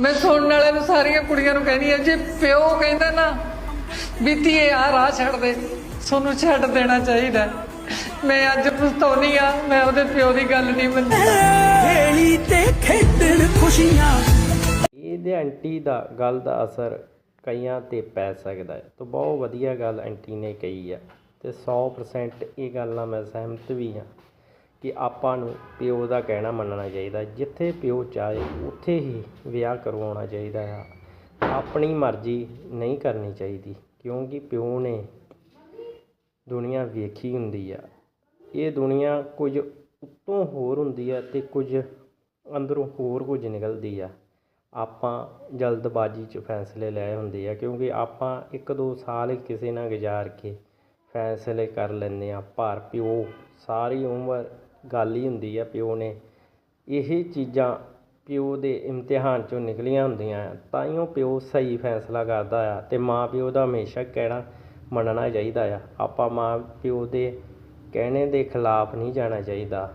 ਮੈਂ ਸੁਣਨ ਵਾਲੇ ਨੂੰ ਸਾਰੀਆਂ ਕੁੜੀਆਂ ਨੂੰ ਕਹਿੰਦੀ ਆ ਜੇ ਪਿਓ ਕਹਿੰਦਾ ਨਾ ਵੀ ਧੀਏ ਆ ਰਾਹ ਛੱਡ ਦੇ ਤੁਹਾਨੂੰ ਛੱਡ ਦੇਣਾ ਚਾਹੀਦਾ। ਮੈਂ ਅੱਜ ਪਛਤਾਉਣੀ ਆ ਮੈਂ ਉਹਦੇ ਪਿਓ ਦੀ ਗੱਲ ਨਹੀਂ ਮੰਨੀ ਢੇਲੀ ਤੇ ਖੇਡਣ ਖੁਸ਼ੀਆਂ। ਇਹਦੇ ਆਂਟੀ ਦਾ ਗੱਲ ਦਾ ਅਸਰ ਕਈਆਂ ਤੇ ਪੈ ਸਕਦਾ ਹੈ। ਤਾਂ ਬਹੁਤ ਵਧੀਆ ਗੱਲ ਆਂਟੀ ਨੇ ਕਹੀ ਹੈ ਤੇ 100% ਇਹ ਗੱਲ ਨਾਲ ਮੈਂ ਸਹਿਮਤ ਵੀ ਹਾਂ। ਕਿ ਆਪਾਂ ਨੂੰ ਪਿਓ ਦਾ ਕਹਿਣਾ ਮੰਨਣਾ ਚਾਹੀਦਾ। ਜਿੱਥੇ ਪਿਓ ਚਾਹੇ, ਉੱਥੇ ਹੀ ਵਿਆਹ ਕਰਵਾਉਣਾ ਚਾਹੀਦਾ ਆ। ਆਪਣੀ ਮਰਜ਼ੀ ਨਹੀਂ ਕਰਨੀ ਚਾਹੀਦੀ, ਕਿਉਂਕਿ ਪਿਓ ਨੇ ਦੁਨੀਆ ਵੇਖੀ ਹੁੰਦੀ ਆ। ਇਹ ਦੁਨੀਆ ਕੁਝ ਉੱਤੋਂ ਹੋਰ ਹੁੰਦੀ ਆ ਅਤੇ ਕੁਝ ਅੰਦਰੋਂ ਹੋਰ ਕੁਝ ਨਿਕਲਦੀ ਆ। ਆਪਾਂ ਜਲਦਬਾਜ਼ੀ 'ਚ ਫੈਸਲੇ ਲਏ ਹੁੰਦੇ ਆ, ਕਿਉਂਕਿ ਆਪਾਂ ਇੱਕ ਦੋ ਸਾਲ ਕਿਸੇ ਨਾਲ ਗੁਜ਼ਾਰ ਕੇ ਫੈਸਲੇ ਕਰ ਲੈਂਦੇ ਹਾਂ ਪਰ ਪਿਓ, ਸਾਰੀ ਉਮਰ ਗੱਲ ਹੀ ਹੁੰਦੀ ਆ ਪਿਓ ਨੇ। ਇਹ ਚੀਜ਼ਾਂ ਪਿਓ ਦੇ ਇਮਤਿਹਾਨ ਚੋਂ ਨਿਕਲੀਆਂ ਹੁੰਦੀਆਂ ਆ। ਤਾਂ ਹੀ ਉਹ ਪਿਓ ਸਹੀ ਫੈਸਲਾ ਕਰਦਾ ਆ ਅਤੇ ਮਾਂ ਪਿਓ ਦਾ ਹਮੇਸ਼ਾ ਕਹਿਣਾ ਮੰਨਣਾ ਚਾਹੀਦਾ ਆ। ਆਪਾਂ ਮਾਂ ਪਿਓ ਦੇ ਕਹਿਣੇ ਦੇ ਖਿਲਾਫ ਨਹੀਂ ਜਾਣਾ ਚਾਹੀਦਾ।